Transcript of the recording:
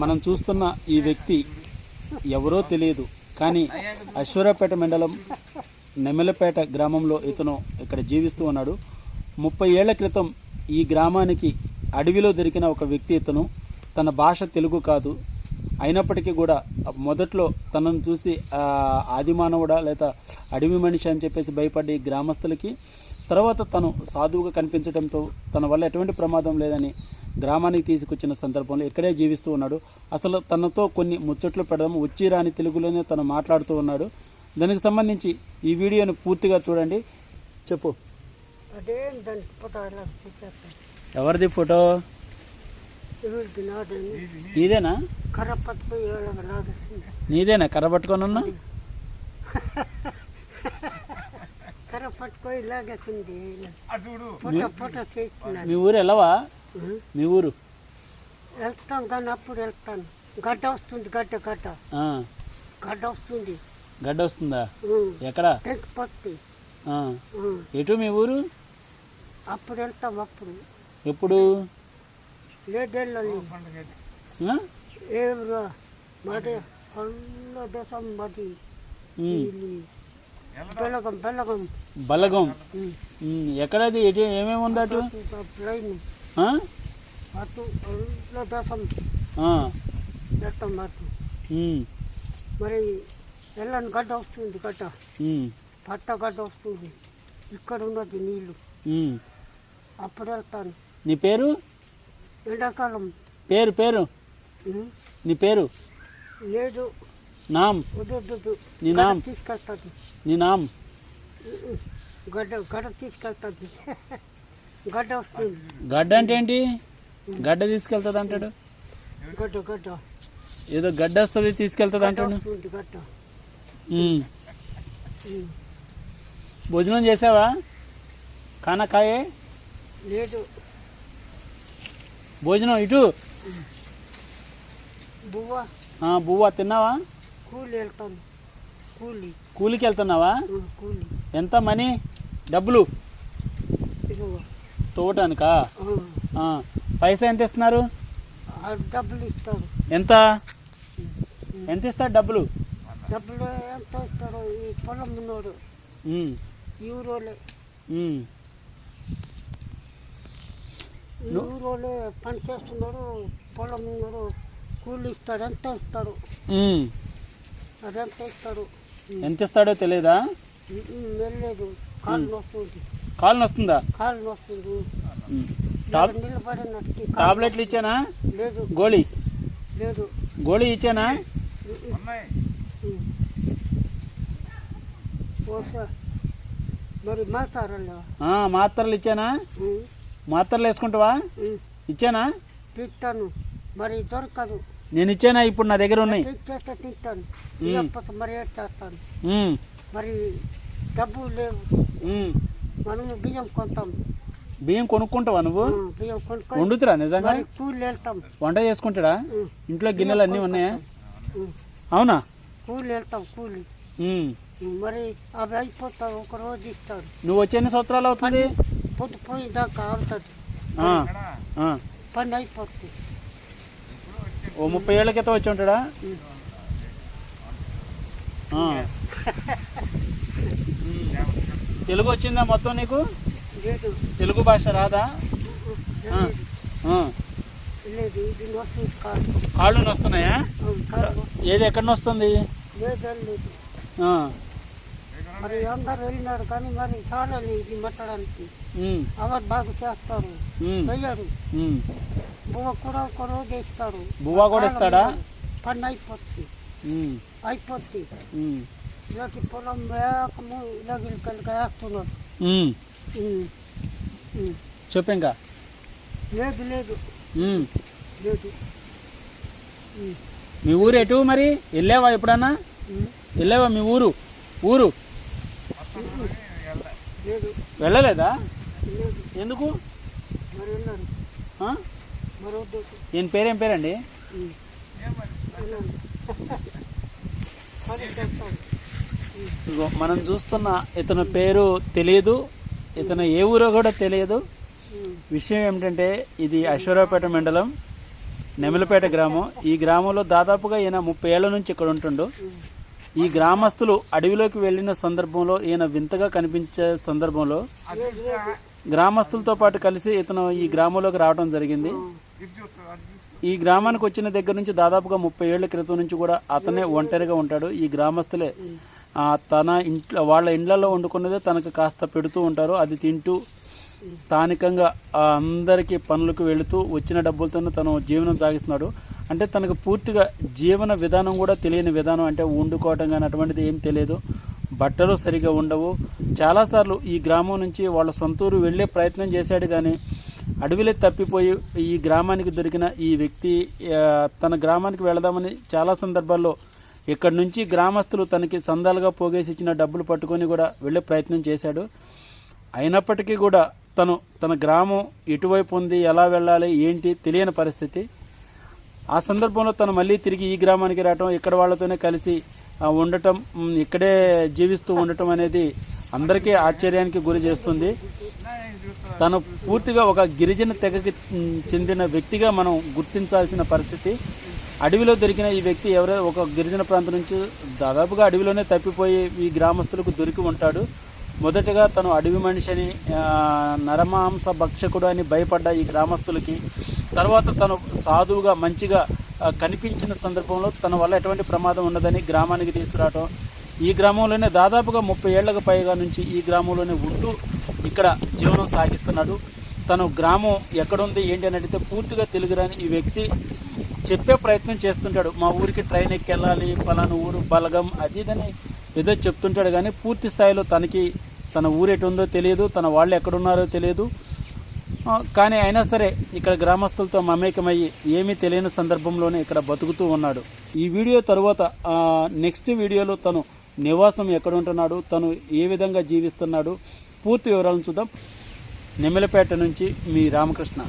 మనం చూస్తున్న ఈ వ్యక్తి ఎవరో తెలియదు. కానీ అశ్వరాపేట మండలం నెమలపేట గ్రామంలో ఇతను ఇక్కడ జీవిస్తూ ఉన్నాడు. ముప్పై ఏళ్ళ క్రితం ఈ గ్రామానికి అడవిలో దొరికిన ఒక వ్యక్తి ఇతను. తన భాష తెలుగు కాదు. అయినప్పటికీ కూడా మొదట్లో తనను చూసి ఆదిమానవుడా లేదా అడవి మనిషి అని చెప్పేసి భయపడి గ్రామస్తులకి తర్వాత తను సాధువుగా కనిపించడంతో తన వల్ల ఎటువంటి ప్రమాదం లేదని గ్రామానికి తీసుకొచ్చిన సందర్భంలో ఇక్కడే జీవిస్తూ ఉన్నాడు. అసలు తనతో కొన్ని ముచ్చట్లు పెడదాం వచ్చి రాని తెలుగులోనే తను మాట్లాడుతూ ఉన్నాడు. దానికి సంబంధించి ఈ వీడియోని పూర్తిగా చూడండి. చెప్పు. ఎవరిది ఫోటో? నాదని? నీదేనా? కర్ర పట్టుకుని ఉన్నా కర్ర పట్టుకొని మీ ఊరు వెళ్ళవా మీ ఊరు? వెళ్తాం కానీ అప్పుడు వెళ్తాను. గడ్డ వస్తుంది గడ్డ గడ్డ. గడ్డ వస్తుంది. గడ్డ వస్తుందా. ఎక్కడ? పత్తి. ఎటు మీ ఊరు? అప్పుడు వెళ్తాం అప్పుడు. ఎప్పుడు? ఏం రా మరి దేశం బెల్లగం బెల్లగం. బలగం. ఉమ్, ఎక్కడది? ఏమేమి ఉంది అటు? మరి వెళ్ళని గడ్డ వస్తుంది గడ్డ. పట్ట గడ్డ వస్తుంది. ఇక్కడ ఉన్నది నీళ్ళు. అప్పుడు వెళ్తాను. నీ పేరు? ఎండాకాలం. పేరు పేరు? నీ పేరు? లేదు. నామ్. నీ నామ్? తీసుకెళ్తుంది నీ నామ్. గడ్డ గడ్డ తీసుకెళ్తుంది గడ్డ వస్తుంది. గడ్డ అంటే ఏంటి? గడ్డ తీసుకెళ్తుంది అంటాడు. గడ్డ గడ్డ. ఏదో గడ్డ వస్తుంది తీసుకెళ్తుంది అంటాడు. భోజనం చేసావా? ఖానా ఖాయే లేదు. భోజనం ఇటు? బువ్వ. బువ్వ తిన్నావా? కూలి వెళ్తాను. కూలి. కూలికి వెళ్తున్నావా? ఎంత మనీ? డబ్బులు. ఆ, పైసా ఎంత ఇస్తున్నారు డబ్బులు ఇస్తాడు. ఎంత? ఎంత ఇస్తారు డబ్బులు? డబ్బులు ఎంత ఇస్తాడు ఈ పొలం ఉన్నోడు. పని చేస్తున్నాడు పొలం ఉన్నాడు. కూలి ఇస్తాడు ఎంత ఇస్తాడు. అదెంత ఇస్తాడు ఎంత ఇస్తాడో? తెలియదా వెళ్ళలేదు కాళ్ళు కాలు వస్తుందా కాళ్ళు వస్తుంది ఉమ్. టాబ్ నిలబడినట్టు టాబ్లెట్లు ఇచ్చానా? లేదు. గోళీ? లేదు. గోళీ ఇచ్చానా? ఓసా మరి మాతారಲ್ಲ ఆ, మాత్రలు ఇచ్చానా? మాత్రలు వేసుకుంటావా? ఇచ్చానా? తింటాను మరి దొరకదు. నేను ఇచ్చానా? ఇప్పుడు నా దగ్గర ఉన్నాయి. తెచ్చేస్తే తింటాను. లేకపోతే మరి ఏం చేస్తాను? ఉమ్, మరి డబ్బులు లేవు. ఉమ్. మనము బియ్యం కొంటాం. బియ్యం కొనుక్కుంటావా నువ్వు? బియ్యం కొనుక్కొని వండుతురా నిజంగా? మరి కూలి వెళ్తాం. వంట చేసుకుంటాడా. ఇంట్లో గిన్నెలు అన్నీ ఉన్నాయా. అవునా? కూలి వెళ్తాం కూలి. ఉమ్. మరి అవి అయిపోతారు ఒక రోజు ఇస్తాడు నువ్వు వచ్చి ఎన్ని సంవత్సరాలు అవుతుంది? పొద్దు పోయేదాకా అవుతుంది ఆ, ఆ. పని అయిపోతుంది ఓ ముప్పై ఏళ్ళ క్రితం వచ్చి ఉంటాడా. తెలుగు వచ్చిందా మొత్తం నీకు? తెలుగు భాష రాదా? వస్తుంది కాళ్ళు నొస్తున్నాయా? కాదు ఏది ఎక్కడ నొస్తుంది? ఆ. మరి అందరు వెళ్ళినారు కానీ మరి చాలా ఇది మట్టడానికి ఉమ్, ఎవరు బాగు చేస్తారు. బువ్వ కూడా ఒక రోజు బువ్వ కూడా ఇస్తాడా? పని అయిపోతుంది. అయిపోతుంది. ఇలాంటి పొలం వేకము ఇలాగ కలిగి వేస్తున్నాడు. చెప్పు ఇంకా లేదు లేదు. లేదు. మీ ఊరు ఎటు మరి? వెళ్ళావా ఎప్పుడన్నా. వెళ్ళావా మీ ఊరు? ఊరు? లేదు వెళ్ళలేదా? లేదు ఎందుకు? ఈయన పేరేం పేరండి? మనం చూస్తున్న ఇతని పేరు తెలియదు ఇతను ఏ ఊరో కూడా తెలియదు విషయం ఏమిటంటే ఇది అశ్వరావుపేట మండలం నెమలపేట గ్రామం. ఈ గ్రామంలో దాదాపుగా ఈయన ముప్పై ఏళ్ళ నుంచి ఇక్కడ ఉంటుండు. ఈ గ్రామస్తులు అడవిలోకి వెళ్ళిన సందర్భంలో ఈయన వింతగా కనిపించే సందర్భంలో గ్రామస్తులతో పాటు కలిసి ఇతను ఈ గ్రామంలోకి రావడం జరిగింది. ఈ గ్రామానికి వచ్చిన దగ్గర నుంచి దాదాపుగా ముప్పై ఏళ్ళ క్రితం నుంచి కూడా అతనే ఒంటరిగా ఉంటాడు. ఈ గ్రామస్తులే తన ఇంట్లో వాళ్ళ ఇండ్లలో వండుకున్నదే తనకు కాస్త పెడుతూ ఉంటారు. అది తింటూ స్థానికంగా అందరికీ పనులకు వెళుతూ వచ్చిన డబ్బులతోనే తను జీవనం సాగిస్తున్నాడు. అంటే తనకు పూర్తిగా జీవన విధానం కూడా తెలియని విధానం. అంటే వండుకోవటం కానీ అటువంటిది ఏం తెలియదు. బట్టలు సరిగా ఉండవు. చాలాసార్లు ఈ గ్రామం నుంచి వాళ్ళ సొంతూరు వెళ్ళే ప్రయత్నం చేశాడు కానీ అడవిలో తప్పిపోయి ఈ గ్రామానికి దొరికిన ఈ వ్యక్తి తన గ్రామానికి వెళదామని చాలా సందర్భాల్లో ఇక్కడి నుంచి గ్రామస్తులు తనకి సందాలుగా పోగేసి ఇచ్చిన డబ్బులు పట్టుకొని కూడా వెళ్ళే ప్రయత్నం చేశాడు. అయినప్పటికీ కూడా తను తన గ్రామం ఎటువైపు ఉంది ఎలా వెళ్ళాలి ఏంటి తెలియని పరిస్థితి. ఆ సందర్భంలో తను మళ్ళీ తిరిగి ఈ గ్రామానికి రావటం ఇక్కడ వాళ్ళతోనే కలిసి ఉండటం ఇక్కడే జీవిస్తూ ఉండటం అనేది అందరికీ ఆశ్చర్యానికి గురి చేస్తుంది. తను పూర్తిగా ఒక గిరిజన తెగకి చెందిన వ్యక్తిగా మనం గుర్తించాల్సిన పరిస్థితి. అడవిలో దొరికిన ఈ వ్యక్తి ఎవరో ఒక గిరిజన ప్రాంతం నుంచి దాదాపుగా అడవిలోనే తప్పిపోయి ఈ గ్రామస్తులకు దొరికి ఉంటాడు. మొదటగా తను అడవి మనిషిని నరమాంస భక్షకుడు అని భయపడ్డ ఈ గ్రామస్తులకి తర్వాత తను సాధువుగా మంచిగా కనిపించిన సందర్భంలో తన వల్ల ఎటువంటి ప్రమాదం ఉండదని గ్రామానికి తీసుకురావటం. ఈ గ్రామంలోనే దాదాపుగా ముప్పై ఏళ్ళకు పైగా నుంచి ఈ గ్రామంలోనే ఉంటూ ఇక్కడ జీవనం సాగిస్తున్నాడు. తను గ్రామం ఎక్కడుంది ఏంటి అని అడిగితే పూర్తిగా తెలుగురాని ఈ వ్యక్తి చెప్పే ప్రయత్నం చేస్తుంటాడు. మా ఊరికి ట్రైన్ ఎక్కి వెళ్ళాలి పలానా ఊరు బలగం అది ఇదని ఏదో చెప్తుంటాడు కానీ పూర్తి స్థాయిలో తనకి తన ఊరు ఎటు ఉందో తెలియదు తన వాళ్ళు ఎక్కడున్నారో తెలియదు. కానీ అయినా సరే ఇక్కడ గ్రామస్తులతో మమేకమయ్యి ఏమీ తెలియని సందర్భంలోనే ఇక్కడ బతుకుతూ ఉన్నాడు. ఈ వీడియో తరువాత నెక్స్ట్ వీడియోలో తను నివాసం ఎక్కడ ఉంటున్నాడు తను ఏ విధంగా జీవిస్తున్నాడు పూర్తి వివరాలను చూద్దాం. నిమ్మలపేట నుంచి మీ రామకృష్ణ.